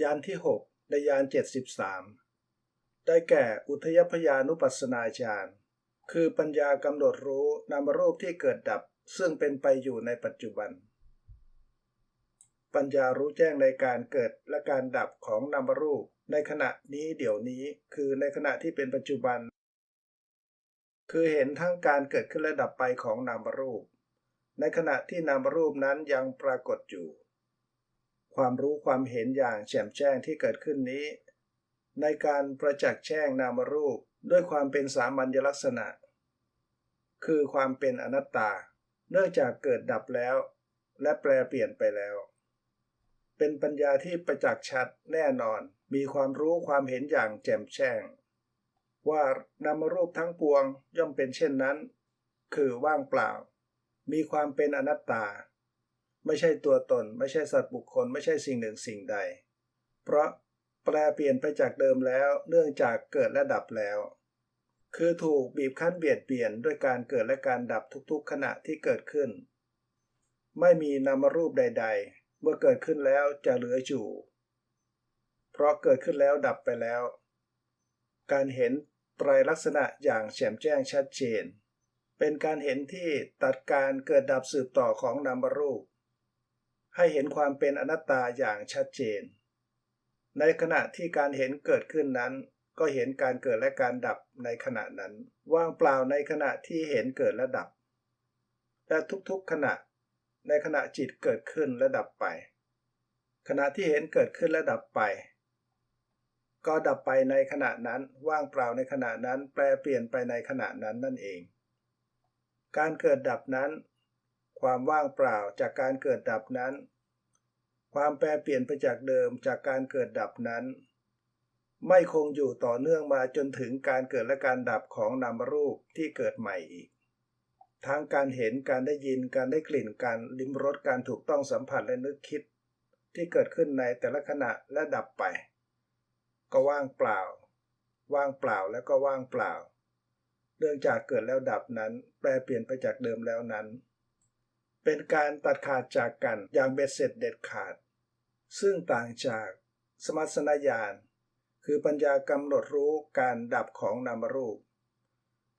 ยานที่ 6 ในยาน 73 ได้แก่อุทยพยานุปัสนาญาณ คือปัญญากำหนดรู้นามรูปที่เกิดดับซึ่งเป็นไปอยู่ในปัจจุบัน ปัญญารู้แจ้งในการเกิดและการดับของนามรูปในขณะนี้เดี๋ยวนี้คือในขณะที่เป็นปัจจุบัน คือเห็นทั้งการเกิดขึ้นและดับไปของนามรูป ในขณะที่นามรูปนั้นยังปรากฏอยู่ ความรู้ความเห็นอย่างแจ่มแจ้งที่เกิดขึ้นนี้ ในการประจักษ์แจ้งนามรูปด้วยความเป็นสามัญลักษณะ คือความเป็นอนัตตา เนื่องจากเกิดดับแล้ว และแปลเปลี่ยนไปแล้ว เป็นปัญญาที่ประจักษ์ชัดแน่นอน มีความรู้ความเห็นอย่างแจ่มแจ้ง ว่านามรูปทั้งปวงย่อมเป็นเช่นนั้น คือว่างเปล่า มีความเป็นอนัตตา ไม่ใช่ตัวตน ไม่ใช่สัตว์บุคคล ไม่ใช่สิ่งหนึ่งสิ่งใด เพราะแปลเปลี่ยนไปจากเดิมแล้วเนื่องจากเกิดและดับแล้ว คือถูกบีบคั้นเบียดเบียนด้วยการเกิดและการดับทุกๆ ขณะที่เกิดขึ้น ไม่มีนามรูปใด ๆ เมื่อเกิดขึ้นแล้วจะเหลืออยู่ เพราะเกิดขึ้นแล้วดับไปแล้ว การเห็นไตรลักษณะอย่างแจ่มแจ้งชัดเจน เป็นการเห็นที่ตัดการเกิดดับสืบต่อของนามรูป ให้เห็นความเป็นอนัตตาอย่างชัดเจน ในขณะที่การเห็นเกิดขึ้นนั้น ก็เห็นการเกิดและการดับในขณะนั้น ว่างเปล่าในขณะที่เห็นเกิดและดับ และทุกๆขณะ ในขณะจิตเกิดขึ้นและดับไป ขณะที่เห็นเกิดขึ้นและดับไป ก็ดับไปในขณะนั้น ว่างเปล่าในขณะนั้น แปลเปลี่ยนไปในขณะนั้นนั่นเอง การเกิดดับนั้น ความว่างเปล่าจากการเกิดดับนั้น ความแปรเปลี่ยนไปจากเดิมจากการเกิดดับนั้น ไม่คงอยู่ต่อเนื่องมาจนถึงการเกิดและการดับของนามรูปที่เกิดใหม่อีก ทั้งการเห็นการได้ยินการได้กลิ่นการลิ้มรสการถูกต้องสัมผัสและนึกคิด ที่เกิดขึ้นในแต่ละขณะและดับไป ก็ว่างเปล่า ว่างเปล่าแล้วก็ว่างเปล่าเรื่องจากเกิดแล้วดับนั้น แปลเปลี่ยนไปจากเดิมแล้วนั้น เป็นการตัดขาดจากกันอย่างเบ็ดเสร็จเด็ดขาด ซึ่งต่างจากสมัสนญาณคือปัญญากำหนดรู้การดับของนามรูป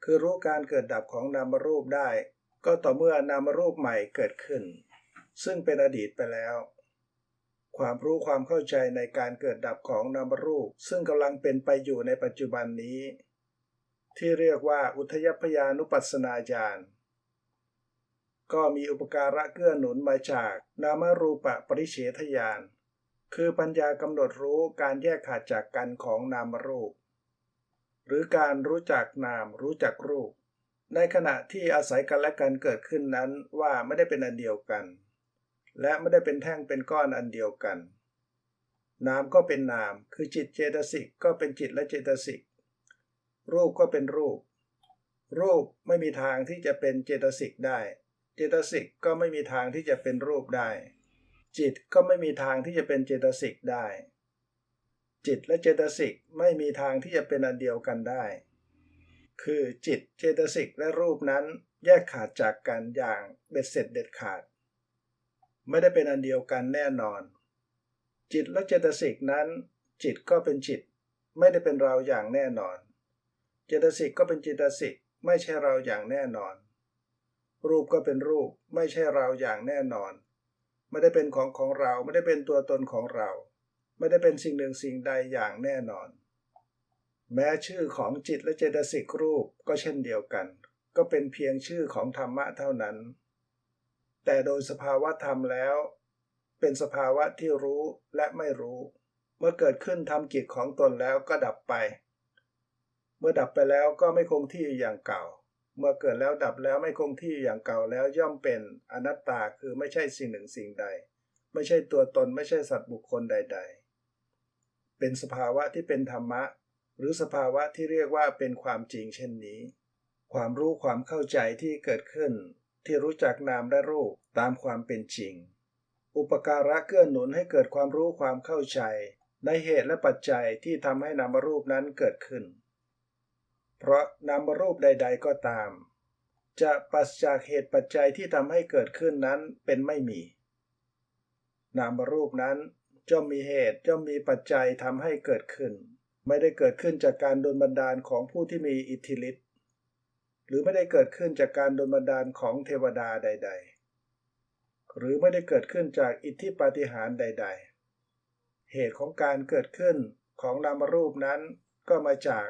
คือรู้การเกิดดับของนามรูปได้ ก็ต่อเมื่อนามรูปใหม่เกิดขึ้น ซึ่งเป็นอดีตไปแล้ว ความรู้ความเข้าใจในการเกิดดับของนามรูป ซึ่งกำลังเป็นไปอยู่ในปัจจุบันนี้ ที่เรียกว่าอุทยพยานุปัสสนาญาณ ก็มีอุปการะเกื้อหนุนมาจากนามรูปปริเฉทญาณคือปัญญากำหนดรู้การแยกขาดจากกันของนามรูป หรือการรู้จักนามรู้จักรูป ในขณะที่อาศัยกันและกันเกิดขึ้นนั้นว่าไม่ได้เป็นอันเดียวกัน และไม่ได้เป็นแท่งเป็นก้อนอันเดียวกันนามก็เป็นนาม คือจิตเจตสิกก็เป็นจิตและเจตสิก รูปก็เป็นรูป รูปไม่มีทางที่จะเป็นเจตสิกได้ เจตสิกก็ไม่มีทางที่จะเป็นรูปได้ จิตก็ไม่มีทางที่จะเป็นเจตสิกได้ จิตและเจตสิกไม่มีทางที่จะเป็นอันเดียวกันได้ คือจิตเจตสิกและรูปนั้นแยกขาดจากกันอย่างเบ็ดเสร็จเด็ดขาด ไม่ได้เป็นอันเดียวกันแน่นอน จิตและเจตสิกนั้น จิตก็เป็นจิต ไม่ได้เป็นเราอย่างแน่นอน เจตสิกก็เป็นเจตสิกไม่ใช่เราอย่างแน่นอน รูปก็เป็นรูปไม่ใช่เราอย่างแน่นอน ไม่ได้เป็นของของเราไม่ได้เป็นตัวตนของเรา ไม่ได้เป็นสิ่งหนึ่งสิ่งใดอย่างแน่นอน แม้ชื่อของจิตและเจตสิกรูปก็เช่นเดียวกัน ก็เป็นเพียงชื่อของธรรมะเท่านั้น แต่โดยสภาวะธรรมแล้ว เป็นสภาวะที่รู้และไม่รู้ เมื่อเกิดขึ้นทำกิจของตนแล้วก็ดับไป เมื่อดับไปแล้วก็ไม่คงที่อย่างเก่า เมื่อเกิดแล้วดับแล้วไม่คงที่อย่างเก่าแล้วย่อมเป็นอนัตตาคือไม่ใช่สิ่งหนึ่งสิ่งใด ไม่ใช่ตัวตนไม่ใช่สัตว์บุคคลใด ๆ เป็นสภาวะที่เป็นธรรมะ หรือสภาวะที่เรียกว่าเป็นความจริงเช่นนี้ ความรู้ความเข้าใจที่เกิดขึ้น ที่รู้จักนามและรูปตามความเป็นจริง อุปการะเกื้อหนุนให้เกิดความรู้ความเข้าใจ ในเหตุและปัจจัยที่ทำให้นามรูปนั้นเกิดขึ้น เพราะนามรูปใด ๆ ก็ตาม จะปัสจากเหตุปัจจัยที่ทำให้เกิดขึ้นนั้นเป็นไม่มี นามรูปนั้นย่อมมีเหตุย่อมมีปัจจัยทำให้เกิดขึ้น ไม่ได้เกิดขึ้นจากการโดนบันดาลของผู้ที่มีอิทธิฤทธิ์หรือไม่ได้เกิดขึ้นจากการโดนบันดาลของเทวดาใด ๆ หรือไม่ได้เกิดขึ้นจากอิทธิปาฏิหาริย์ใด ๆ เหตุของการเกิดขึ้นของนามรูปนั้นก็มาจาก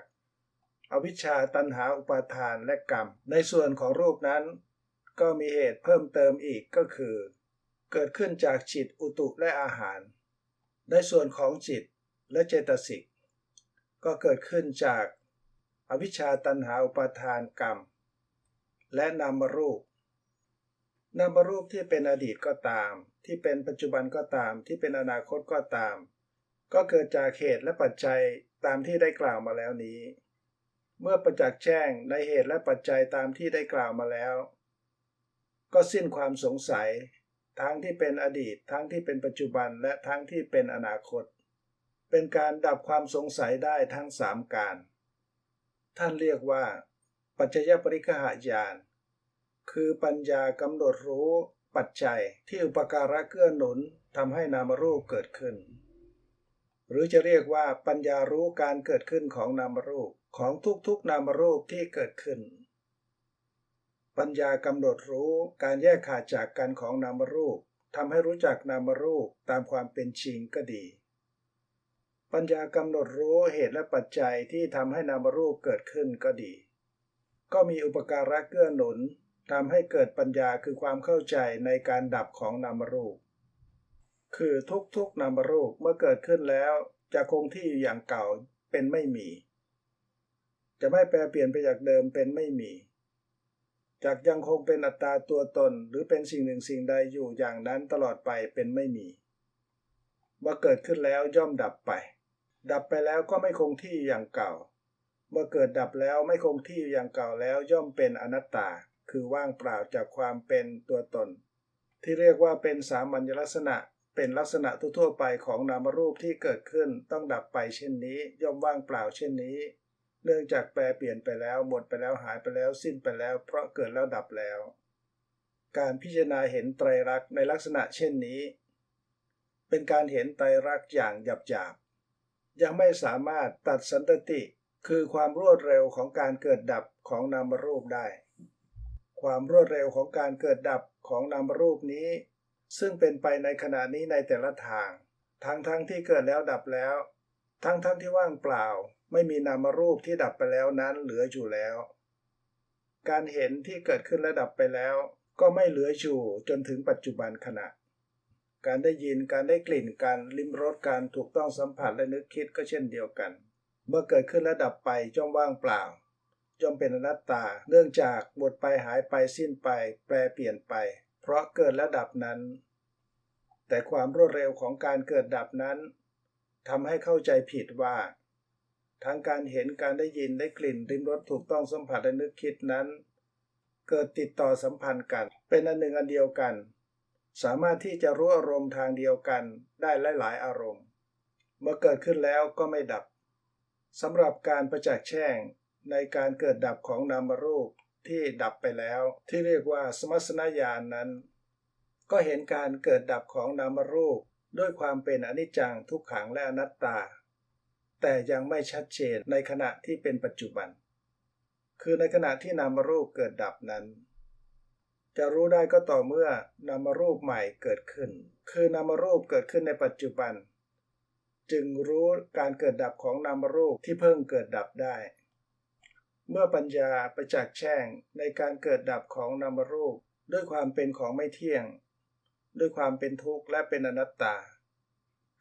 อวิชชาตันหาอุปาทานและกรรม ในส่วนของรูปนั้น ก็มีเหตุเพิ่มเติมอีกก็คือ เกิดขึ้นจากจิตอุตุและอาหาร ในส่วนของจิตและเจตสิก ก็เกิดขึ้นจากอวิชชาตันหาอุปาทานกรรม และนามรูปนามรูปที่เป็นอดีตก็ตาม ที่เป็นปัจจุบันก็ตาม ที่เป็นอนาคตก็ตาม ก็เกิดจากเหตุและปัจจัยตามที่ได้กล่าวมาแล้วนี้ เมื่อประจักษ์แจ้งในเหตุและปัจจัยตามที่ได้กล่าวมาแล้ว ก็สิ้นความสงสัย ทั้งที่เป็นอดีต ทั้งที่เป็นปัจจุบันและทั้งที่เป็นอนาคต เป็นการดับความสงสัยได้ทั้งสามการ ท่านเรียกว่า ปัจจยปริคหายาน คือปัญญากำหนดรู้ปัจจัยที่อุปการะเกื้อหนุนทำให้นามรูปเกิดขึ้น หรือจะเรียกว่าปัญญารู้การเกิดขึ้นของนามรูปของทุกๆนามรูปที่เกิดขึ้น ปัญญากำหนดรู้การแยกขาดจากกันของนามรูปทำให้รู้จักนามรูปตามความเป็นจริงก็ดี ปัญญากำหนดรู้เหตุและปัจจัยที่ทำให้นามรูปเกิดขึ้นก็ดี ก็มีอุปการะเกื้อหนุนทำให้เกิดปัญญาคือความเข้าใจในการดับของนามรูป คือทุกๆนามรูปเมื่อเกิดขึ้นแล้ว จะคงที่อยู่อย่างเก่าเป็นไม่มี จะไม่แปรเปลี่ยนไปจากเดิมเป็นไม่มี จากยังคงเป็นอัตตาตัวตนหรือเป็นสิ่งหนึ่งสิ่งใดอยู่อย่างนั้นตลอดไปเป็นไม่มี เมื่อเกิดขึ้นแล้วย่อมดับไป ดับไปแล้วก็ไม่คงที่อย่างเก่า เมื่อเกิดดับแล้วไม่คงที่อย่างเก่าแล้วย่อมเป็นอนัตตา คือว่างเปล่าจากความเป็นตัวตน ที่เรียกว่าเป็นสามัญลักษณะ เป็นลักษณะทั่วไปของนามรูปที่เกิดขึ้นต้องดับไปเช่นนี้ ย่อมว่างเปล่าเช่นนี้ เนื่องจากแปรเปลี่ยนไปแล้วหมดไปแล้วหายไปแล้วสิ้นไปแล้ว เพราะเกิดแล้วดับแล้ว การพิจารณาเห็นไตรลักษณ์ในลักษณะเช่นนี้ เป็นการเห็นไตรลักษณ์อย่างหยาบๆยังไม่สามารถตัดสันตติ คือความรวดเร็วของการเกิดดับของนามรูปได้ ความรวดเร็วของการเกิดดับของนามรูปนี้ ซึ่งเป็นไปในขณะนี้ในแต่ละทาง ทั้งทั้งที่เกิดแล้วดับแล้ว ทั้งทั้งที่ว่างเปล่า ไม่มีนามรูปที่ดับไปแล้วนั้นเหลืออยู่แล้ว การเห็นที่เกิดขึ้นและดับไปแล้ว ก็ไม่เหลืออยู่จนถึงปัจจุบันขณะ การได้ยินการได้กลิ่นการลิ้มรสการถูกต้องสัมผัสและนึกคิดก็เช่นเดียวกัน เมื่อเกิดขึ้นและดับไปย่อมว่างเปล่าย่อมเป็นอนัตตา เนื่องจากหมดไปหายไปสิ้นไป แปรเปลี่ยนไป เพราะเกิดและดับนั้น แต่ความรวดเร็วของการเกิดดับนั้นทำให้เข้าใจผิดว่า ทั้งการเห็นการได้ยินได้กลิ่นริมรสถูกต้องสัมผัสและนึกคิดนั้น เกิดติดต่อสัมพันธ์กัน เป็นอันหนึ่งอันเดียวกัน สามารถที่จะรู้อารมณ์ทางเดียวกันได้หลายๆอารมณ์ เมื่อเกิดขึ้นแล้วก็ไม่ดับสำหรับการประจักษ์แช่งในการเกิดดับของนามรูป ที่ดับไปแล้ว ที่เรียกว่าสมัสนญาณนนั้น ก็เห็นการเกิดดับของนามรูปด้วยความเป็นอนิจจังทุกขังและอนัตตา แต่ยังไม่ชัดเจนในขณะที่เป็นปัจจุบัน คือในขณะที่นามรูปเกิดดับนั้น จะรู้ได้ก็ต่อเมื่อนามรูปใหม่เกิดขึ้น คือนามรูปเกิดขึ้นในปัจจุบัน จึงรู้การเกิดดับของนามรูปที่เพิ่งเกิดดับได้ เมื่อปัญญาประจักษ์แช่งในการเกิดดับของนามรูป ด้วยความเป็นของไม่เที่ยง ด้วยความเป็นทุกข์และเป็นอนัตตา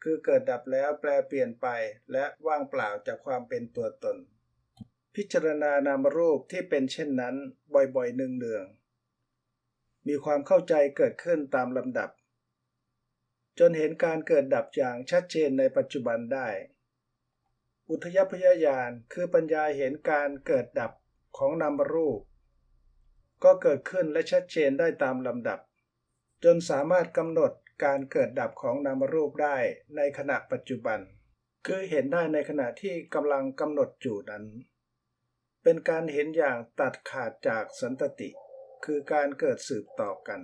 คือเกิดดับแล้วแปลเปลี่ยนไปและว่างเปล่าจากความเป็นตัวตน พิจารณานามรูปที่เป็นเช่นนั้นบ่อยๆเนืองๆมีความเข้าใจเกิดขึ้นตามลำดับ จนเห็นการเกิดดับอย่างชัดเจนในปัจจุบันได้ อุทยพยญาณคือปัญญาเห็นการเกิดดับของนามรูป ก็เกิดขึ้นและชัดเจนได้ตามลำดับ จนสามารถกำหนดการเกิดดับของนามรูปได้ในขณะปัจจุบัน คือเห็นได้ในขณะที่กำลังกำหนดอยู่นั้น เป็นการเห็นอย่างตัดขาดจากสันตติ คือการเกิดสืบต่อกัน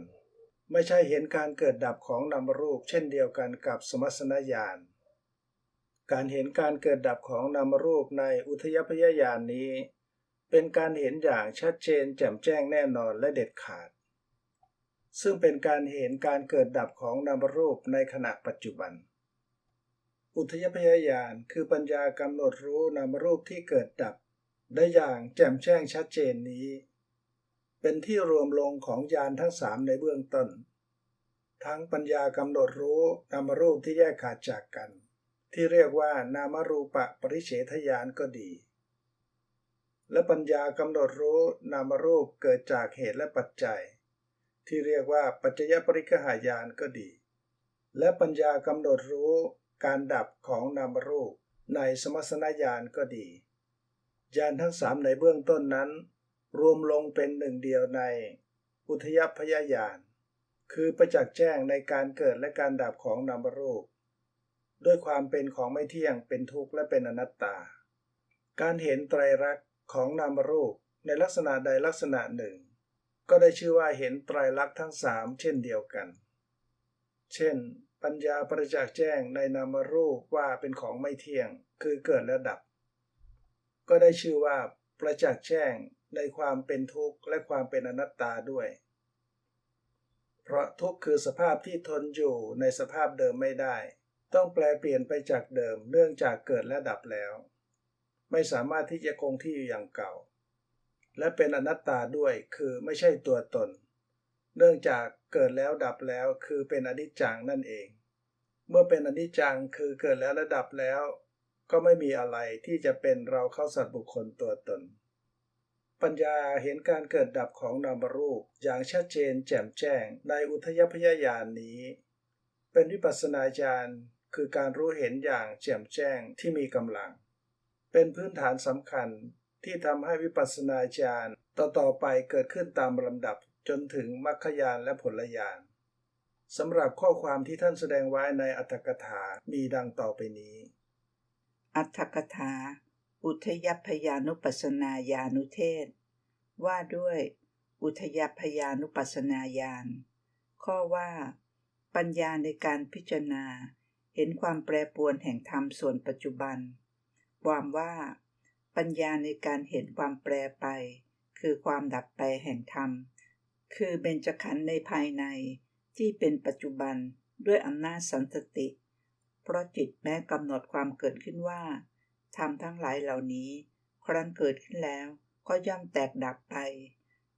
ไม่ใช่เห็นการเกิดดับของนามรูปเช่นเดียวกันกับสมัสนญาณ การเห็นการเกิดดับของนามรูปในอุทยพยญาณนี้ เป็นการเห็นอย่างชัดเจนแจ่มแจ้งแน่นอนและเด็ดขาด ซึ่งเป็นการเห็นการเกิดดับของนามรูปในขณะปัจจุบัน อุทยพยญาณคือปัญญากำหนดรู้นามรูปที่เกิดดับ ได้อย่างแจ่มแจ้งชัดเจนนี้ เป็นที่รวมลงของญาณทั้งสามในเบื้องต้น ทั้งปัญญากำหนดรู้นามรูปที่แยกขาดจากกัน ที่เรียกว่านามรูปะปริเฉทญาณก็ดี และปัญญากำหนดรู้นามรูปเกิดจากเหตุและปัจจัย ที่เรียกว่าปัจจยปริกหายานก็ดี และปัญญากำหนดรู้การดับของนามรูปในสมสนญาณก็ดีญาณทั้งสามในเบื้องต้นนั้น รวมลงเป็นหนึ่งเดียวในอุทยพยายานคือประจักษ์แจ้งในการเกิดและการดับของนามรูป ด้วยความเป็นของไม่เที่ยงเป็นทุกข์และเป็นอนัตตา การเห็นไตรลักษณ์ของนามรูปในลักษณะใดลักษณะหนึ่ง ก็ได้ชื่อว่าเห็นไตรลักษณ์ทั้งสามเช่นเดียวกัน เช่น ปัญญาประจักษ์แจ้งในนามรูปว่าเป็นของไม่เที่ยง คือเกิดและดับ ก็ได้ชื่อว่าประจักษ์แจ้งในความเป็นทุกข์และความเป็นอนัตตาด้วย เพราะทุกข์คือสภาพที่ทนอยู่ในสภาพเดิมไม่ได้ ต้องแปลเปลี่ยนไปจากเดิมเนื่องจากเกิดและดับแล้ว ไม่สามารถที่จะคงที่อยู่อย่างเก่า และเป็นอนัตตาด้วยคือไม่ใช่ตัวตน เนื่องจากเกิดแล้วดับแล้วคือเป็นอนิจจังนั่นเอง เมื่อเป็นอนิจจังคือเกิดแล้วและดับแล้ว ก็ไม่มีอะไรที่จะเป็นเราเข้าสัตว์บุคคลตัวตน ปัญญาเห็นการเกิดดับของนามรูปอย่างชัดเจนแจ่มแจ้งในอุทยพยายานนี้เป็นวิปัสสนาญาณ คือการรู้เห็นอย่างแจ่มแจ้งที่มีกำลัง เป็นพื้นฐานสำคัญที่ทำให้วิปัสสนาญาณต่อๆไปเกิดขึ้นตามลำดับจนถึงมรรคญาณและผลญาณสำหรับข้อความที่ท่านแสดงไว้ในอัตถกถามีดังต่อไปนี้ อัตถกถา อุทยพยานุปัสนาญานุเทศ ว่าด้วย อุทยพยานุปัสนาญาณข้อว่า ปัญญาในการพิจารณา เห็นความแปรปรวนแห่งธรรมส่วนปัจจุบัน ความว่า ปัญญาในการเห็นความแปรไป คือความดับไปแห่งธรรม คือเบญจขันธ์ในภายในที่เป็นปัจจุบันด้วยอำนาจสันตติ เพราะจิตแม้กำหนดความเกิดขึ้นว่าธรรมทั้งหลายเหล่านี้ ครั้นเกิดขึ้นแล้วก็ย่อมแตกดับไป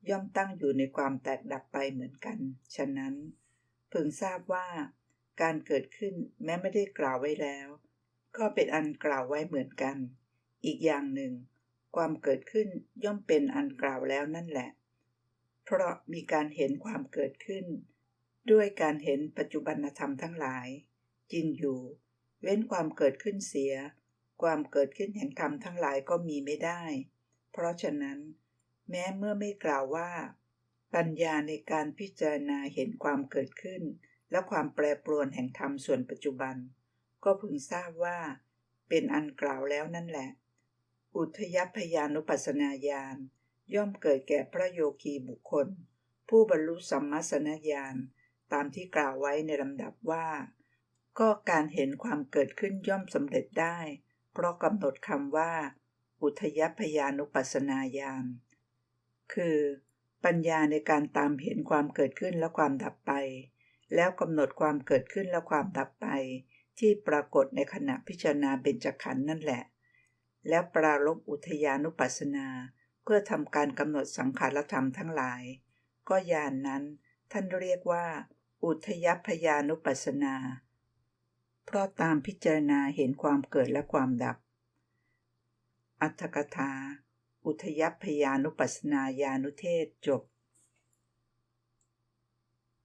ย่อมตั้งอยู่ในความแตกดับไปเหมือนกัน ฉะนั้น พึงทราบว่า การเกิดขึ้นแม้ไม่ได้กล่าวไว้แล้ว ก็เป็นอันกล่าวไว้เหมือนกัน อีกอย่างหนึ่ง ความเกิดขึ้นย่อมเป็นอันกล่าวแล้วนั่นแหละ เพราะมีการเห็นความเกิดขึ้น ด้วยการเห็นปัจจุบันธรรมทั้งหลาย จริงอยู่ เว้นความเกิดขึ้นเสีย ความเกิดขึ้นแห่งธรรมทั้งหลายก็มีไม่ได้ เพราะฉะนั้น แม้เมื่อไม่กล่าวว่า ปัญญาในการพิจารณาเห็นความเกิดขึ้น และความแปรปรวนแห่งธรรมส่วนปัจจุบัน ก็พึงทราบว่า เป็นอันกล่าวแล้วนั่นแหละ อุทยพยานุปัสนาญาณย่อมเกิดแก่พระโยคีบุคคล ผู้บรรลุสัมมาสนญาณตามที่กล่าวไว้ในลำดับว่า ก็การเห็นความเกิดขึ้นย่อมสำเร็จได้ เพราะกำหนดคำว่า อุทยพยานุปัสนาญาณคือ ปัญญาในการตามเห็นความเกิดขึ้นและความดับไป แล้วกำหนดความเกิดขึ้นและความดับไป ที่ปรากฏในขณะพิจารณาเบญจขันธ์นั่นแหละ แล้วปรารบอุทยานุปัสนา เพื่อทำการกำหนดสังขารธรรมทั้งหลาย ก็ญาณนนั้นท่านเรียกว่า อุทยพยานุปัสนา เพราะตามพิจารณาเห็นความเกิดและความดับ อัตถกถา อุทยพยานุปัสนาญานุเทศจบ